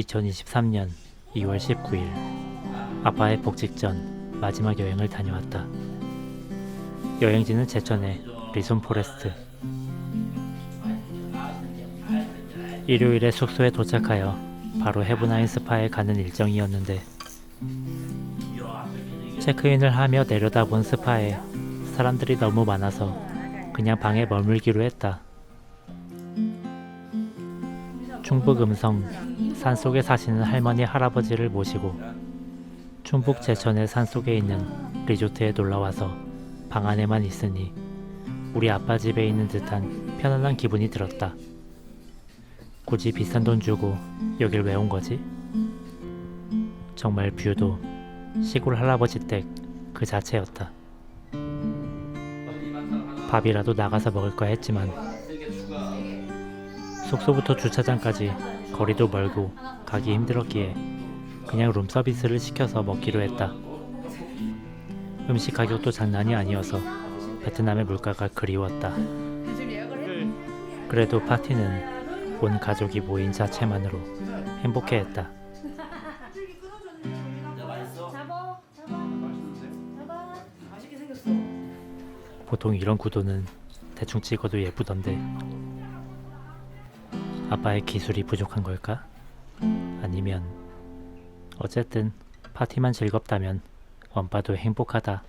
2023년 2월 19일 아빠의 복직 전 마지막 여행을 다녀왔다. 여행지는 제천의 리손 포레스트. 일요일에 숙소에 도착하여 바로 헤브나인 스파에 가는 일정이었는데 체크인을 하며 내려다본 스파에 사람들이 너무 많아서 그냥 방에 머물기로 했다. 충북 음성 산속에 사시는 할머니 할아버지를 모시고 충북 제천의 산속에 있는 리조트에 놀러와서 방 안에만 있으니 우리 아빠 집에 있는 듯한 편안한 기분이 들었다. 굳이 비싼 돈 주고 여길 왜 온 거지? 정말 뷰도 시골 할아버지 댁 그 자체였다. 밥이라도 나가서 먹을까 했지만 숙소부터 주차장까지 거리도 멀고 가기 힘들었기에 그냥 룸서비스를 시켜서 먹기로 했다. 음식 가격도 장난이 아니어서 베트남의 물가가 그리웠다. 그래도 파티는 온 가족이 모인 자체만으로 행복해했다. 보통 이런 구도는 대충 찍어도 예쁘던데 아빠의 기술이 부족한 걸까? 아니면 어쨌든 파티만 즐겁다면 엄빠도 행복하다.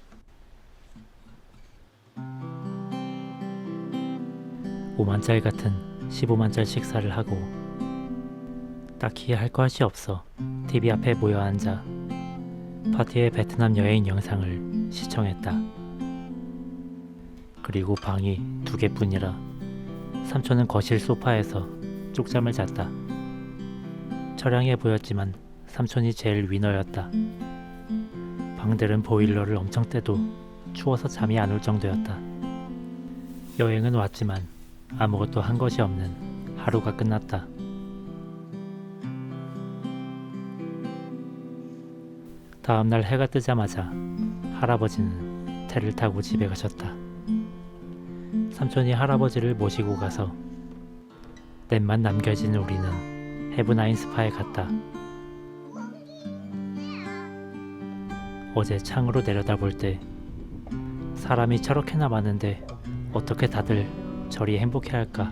오만짜리 같은 15만짜리 식사를 하고 딱히 할 것이 없어 TV 앞에 모여 앉아 파티의 베트남 여행 영상을 시청했다. 그리고 방이 두 개뿐이라 삼촌은 거실 소파에서 쪽잠을 잤다. 처량해 보였지만 삼촌이 제일 위너였다. 방들은 보일러를 엄청 떼도 추워서 잠이 안 올 정도였다. 여행은 왔지만 아무것도 한 것이 없는 하루가 끝났다. 다음 날 해가 뜨자마자 할아버지는 태를 타고 집에 가셨다. 삼촌이 할아버지를 모시고 가서 넷만 남겨진 우리는 헤브나인 스파에 갔다. 어제 창으로 내려다볼 때 사람이 저렇게나 많은데 어떻게 다들 저리 행복해 할까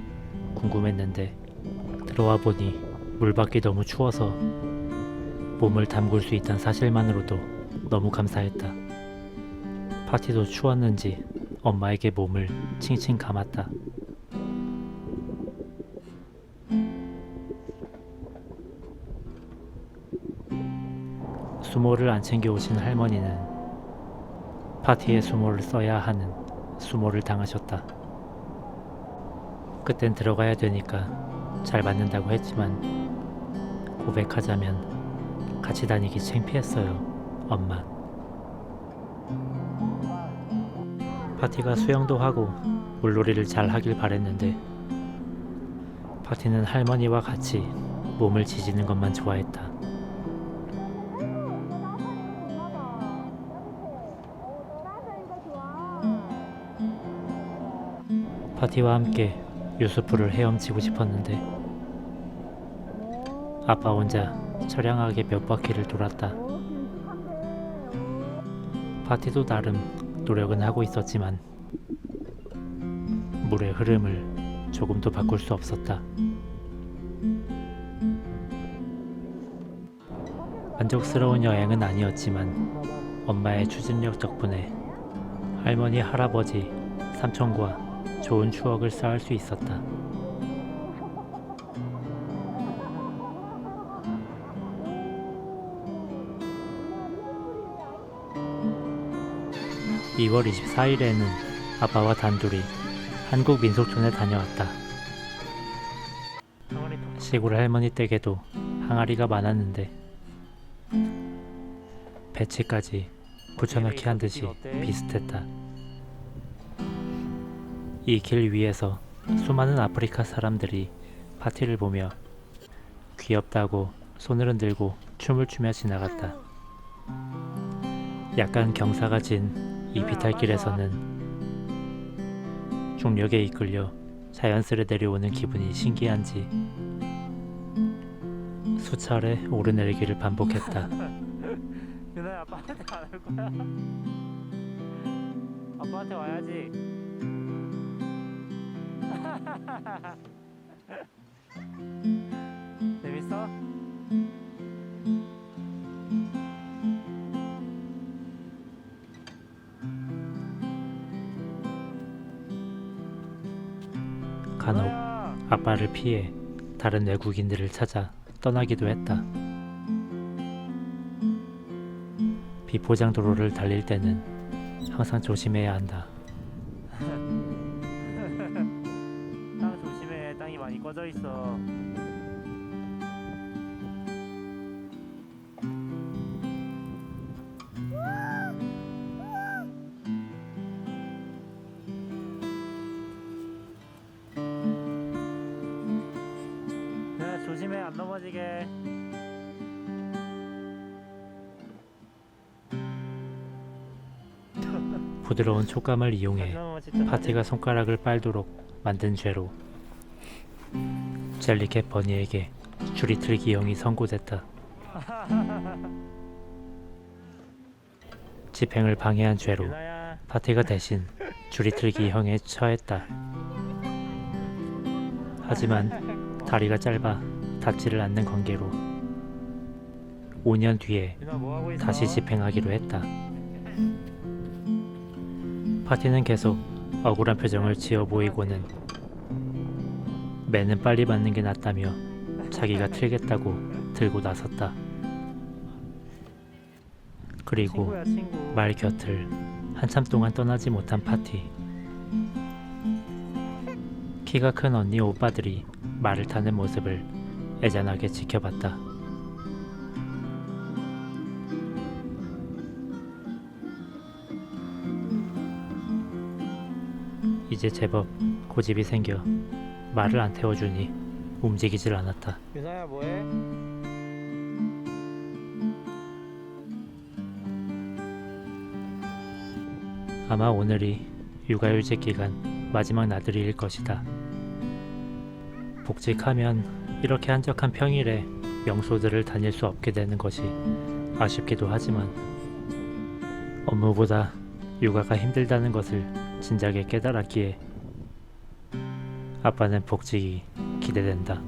궁금했는데 들어와 보니 물밖이 너무 추워서 몸을 담글 수 있다는 사실만으로도 너무 감사했다. 파티도 추웠는지 엄마에게 몸을 칭칭 감았다. 수모를 안 챙겨 오신 할머니는 파티에 수모를 써야 하는 수모를 당하셨다. 그땐 들어가야 되니까 잘 맞는다고 했지만 고백하자면 같이 다니기 창피했어요, 엄마. 파티가 수영도 하고 물놀이를 잘 하길 바랬는데 파티는 할머니와 같이 몸을 지지는 것만 좋아했다. 파티와 함께 유수풀을 헤엄치고 싶었는데 아빠 혼자 처량하게 몇 바퀴를 돌았다. 파티도 나름 노력은 하고 있었지만 물의 흐름을 조금도 바꿀 수 없었다. 만족스러운 여행은 아니었지만 엄마의 추진력 덕분에 할머니, 할아버지, 삼촌과 좋은 추억을 쌓을 수 있었다. (2월 24일에는) 아빠와 단둘이 한국 민속촌에 다녀왔다. 시골 할머니 댁에도 항아리가 많았는데 배치까지 붙여넣기 한 듯이 비슷했다. 이 길 위에서 수많은 아프리카 사람들이 파티를 보며 귀엽다고 손을 흔들고 춤을 추며 지나갔다. 약간 경사가 진 이 비탈길에서는 중력에 이끌려 자연스레 내려오는 기분이 신기한지 수차례 오르내리기를 반복했다. 아빠한테 와야지. 재밌어? 간혹 유나야! 아빠를 피해 다른 외국인들을 찾아 떠나기도 했다. 비포장 도로를 달릴 때는 항상 조심해야 한다. 있어. 네, 조심해 안 넘어지게. 부드러운 촉감을 이용해 안. 파티가 손가락을 빨도록 만든 죄로 젤리캣 버니에게 줄이 틀기 형이 선고됐다. 집행을 방해한 죄로. 파티가 대신 줄이 틀기 형에 처했다. 하지만 다리가 짧아 닿지를 않는 관계로 5년 뒤에? 다시 집행하기로 했다. 파티는 계속 억울한 표정을 지어 보이고는 매는 빨리 맞는 게 낫다며 자기가 틀겠다고 들고 나섰다. 그리고. 말 곁을 한참 동안 떠나지 못한 파티. 키가 큰 언니 오빠들이 말을 타는 모습을 애잔하게 지켜봤다. 이제 제법 고집이 생겨 말을 안 태워주니 움직이질 않았다. 유나야 뭐해? 아마 오늘이 육아휴직 기간 마지막 나들이일 것이다. 복직하면 이렇게 한적한 평일에 명소들을 다닐 수 없게 되는 것이 아쉽기도 하지만 업무보다 육아가 힘들다는 것을 진작에 깨달았기에 아빠는 복직이 기대된다.